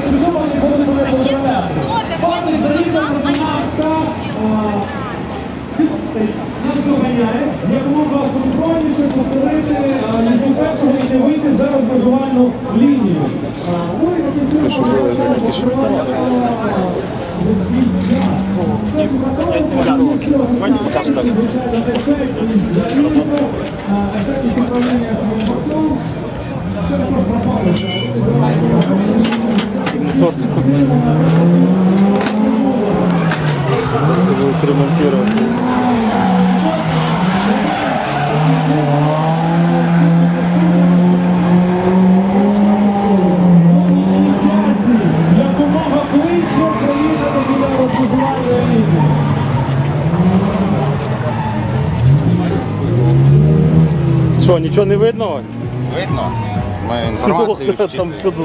Не Руслан, а не Нас доганяє, якомога синхронніше повторити від Торт. Це будуть ремонтувати. Що, нічого не видно? Видно? Ми інформацію там всюди.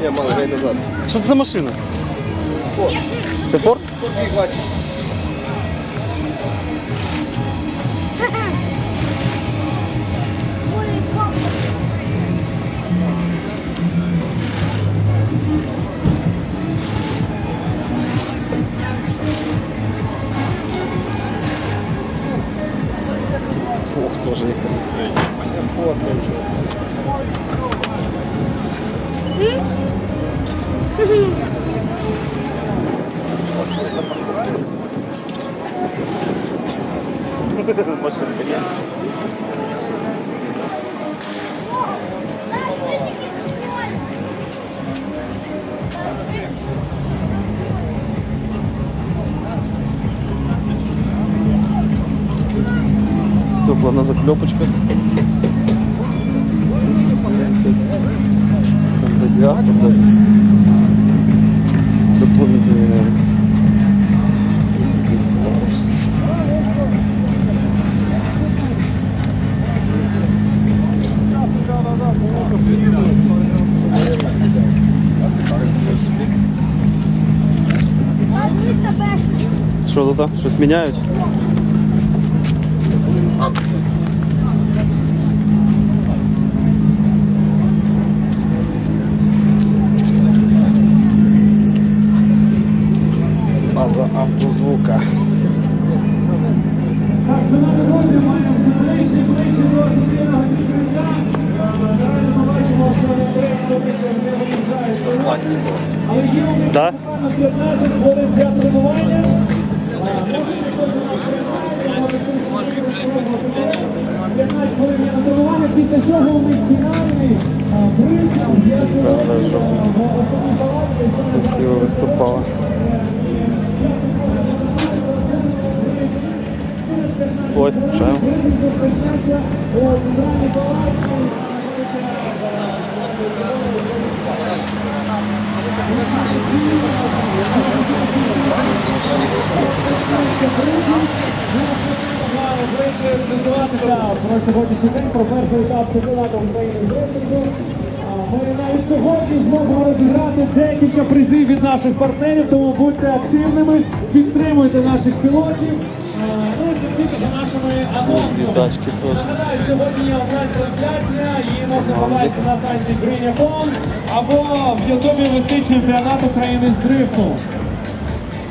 меня мало гай назад. Что это за машина? Форд. Це Форд? Форд Вігваті. Фух, тоже не Форд, Машинка є. Стекла на заклепочках. Там радиатор, да. Дополнительный, наверное. Що тут? а? Щось міняють? Не виїжджає. Це пластиково. Да? буквально 15 хвилин для тренування. Е, Може, хтось у нас приймає, може, хтось спробувати. 15 хвилин є на тренування, після чого у них фінальний е, брифінг, де Да, да, в жовтенький. основній палаті. Красиво виступала. Ой, презентуватися про сьогоднішній день, про перший етап чемпіонату України рейтингу. Ми навіть сьогодні зможемо розіграти декілька призів від наших партнерів, тому будьте активними, підтримуйте наших пілотів. А, і слідкуйте за нашими анонсами. Тачки теж. Побачити на сайті Green.com або в Ютубі вести чемпіонат України з дрифту.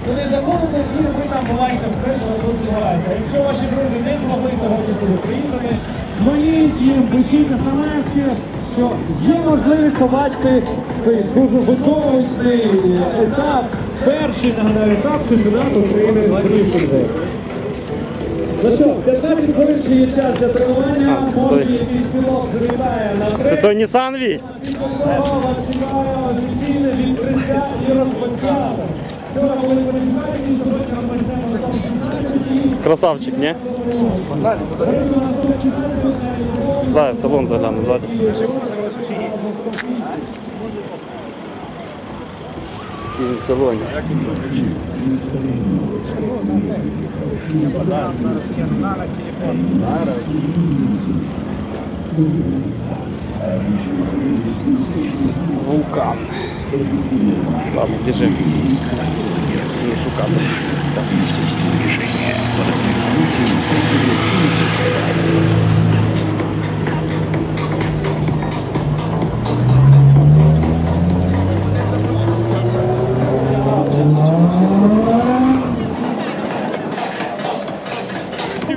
Коли заходите, і ви там буваєте що тут відбувається. Якщо ваші друзі не змогли сьогодні сюди приїхати, дзвоніть їм, пишіть смс, що є можливість побачити цей дуже видовищний етап, перший, нагадаю, етап чемпіонату України з дрифтингу. Ну що, 15 хвилин ще є час для тренування, А, це той. завітає на Це той Nissan V? Вас чекає офіційне відкриття і. Вчора були сьогодні Красавчик, не? Да, в салон загляну ззаді. Який він в салоні. не подам. Зараз кину на телефон. Зараз. Вулкан. Ладно, біжимо. Не шукати. Так,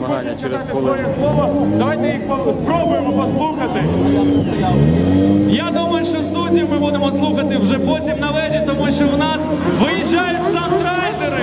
змагання через своє слово. Давайте їх спробуємо послухати. Я думаю, що суддів ми будемо слухати вже потім на леді, тому що в нас виїжджають стамтрайдери.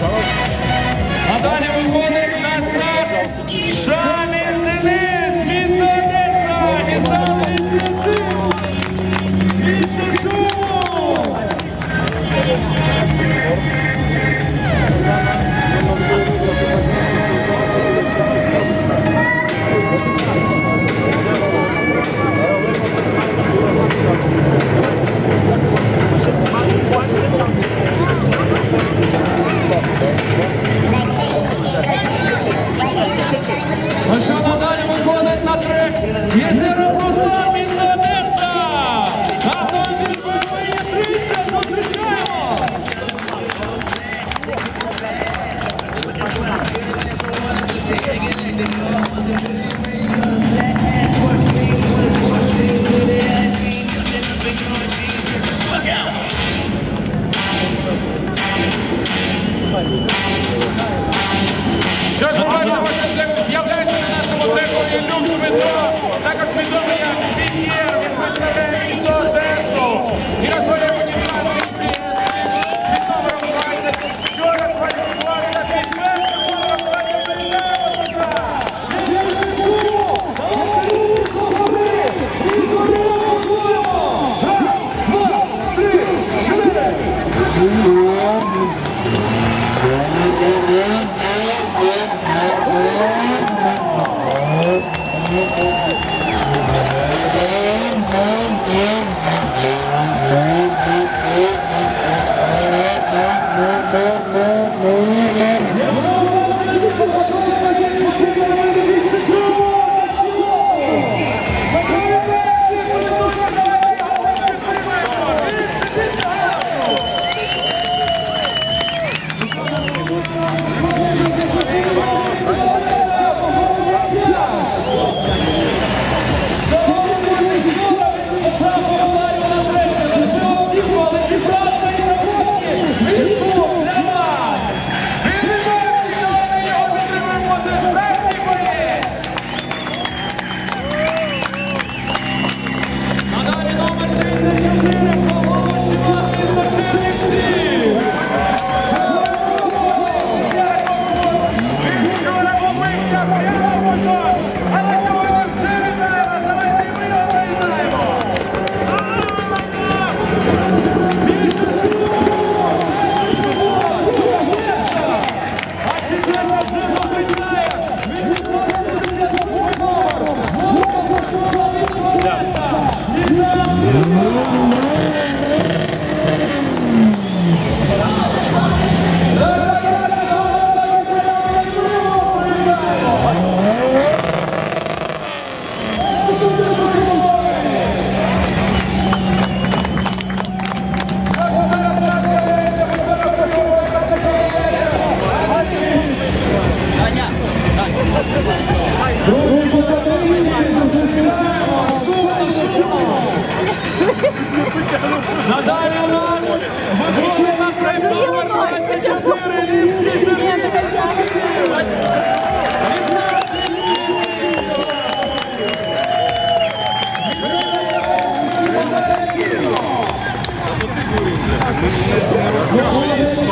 Hello.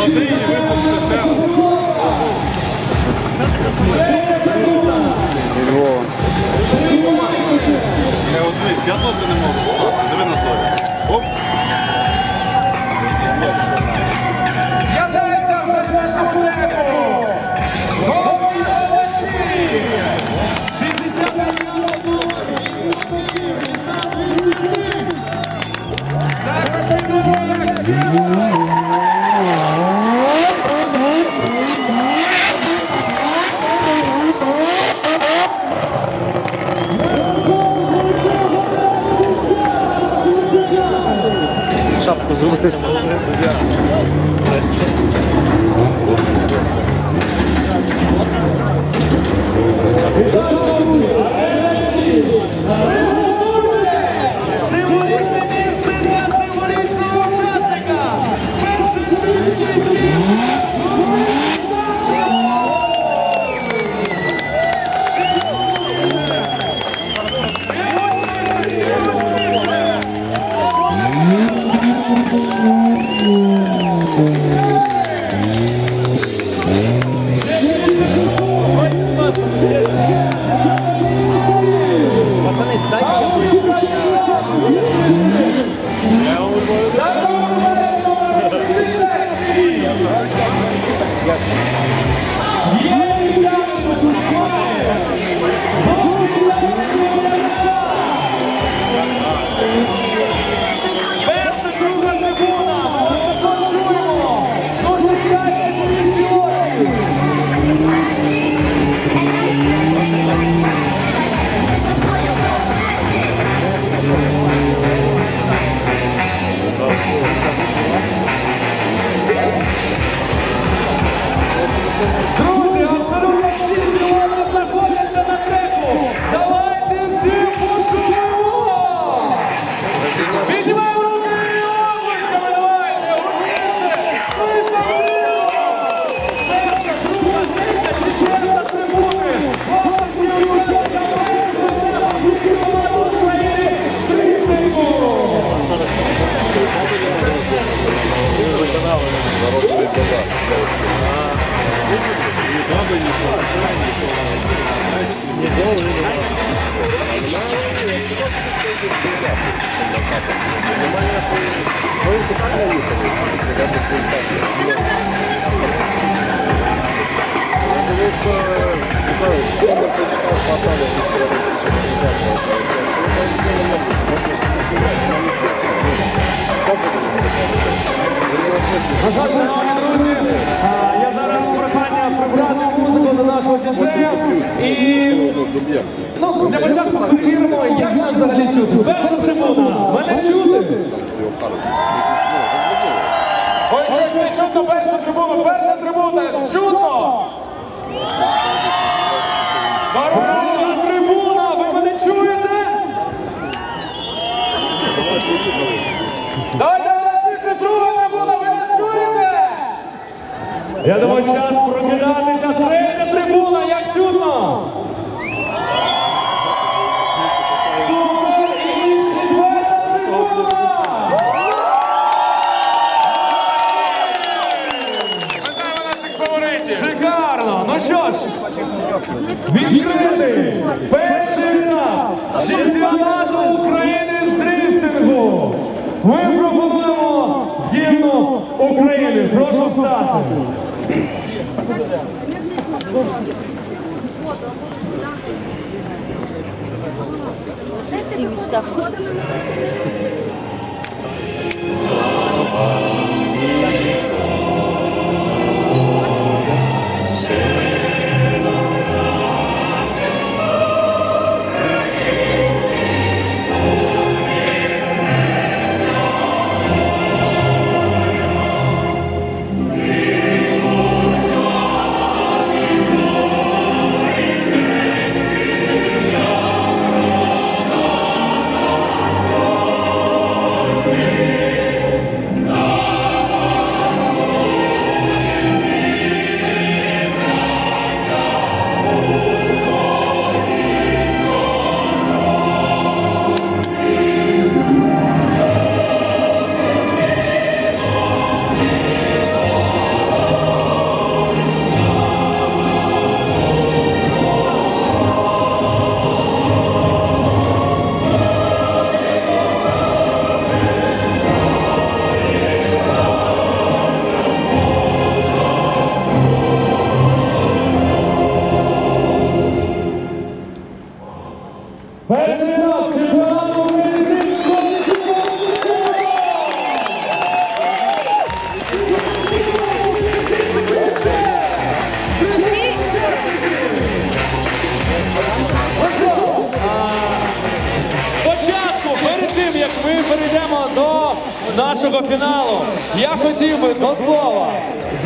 годині випуск дешеву. Я тоже не можу спасти. Диви на солі. Оп! Перша друзі, нашого діджея. І ну, для початку перевіримо, як нас взагалі чути. Перша трибуна, мене чути? Ось щось не чутно перша трибуна, перша трибуна, чутно! Друга трибуна, ви мене чуєте? Давайте після друга трибуна, ви нас чуєте? Я думаю, час прокидатися. Третя трибуна, як чутно? Супер! І четверта трибуна! Шикарно! Ну що ж, відкритий перший етап чемпіонату України з дрифтингу. Ми пропонуємо гімну України. Прошу встати. Всі місця.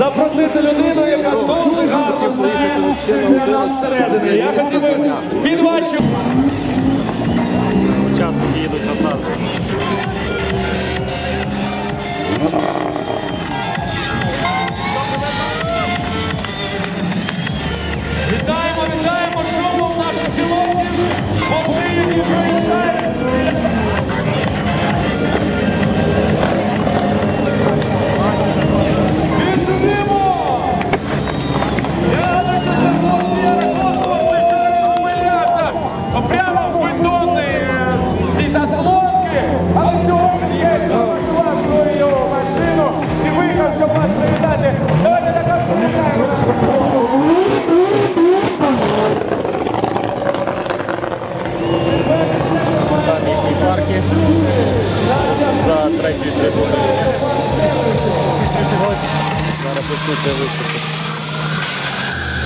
Запросити людину, яка дуже гарно знає чемпіонат всередини. Я хотів би під вашу Учасники їдуть на старт. Вітаємо, вітаємо шоу наших пілотів. Бобри, які приїжджають. Vivimos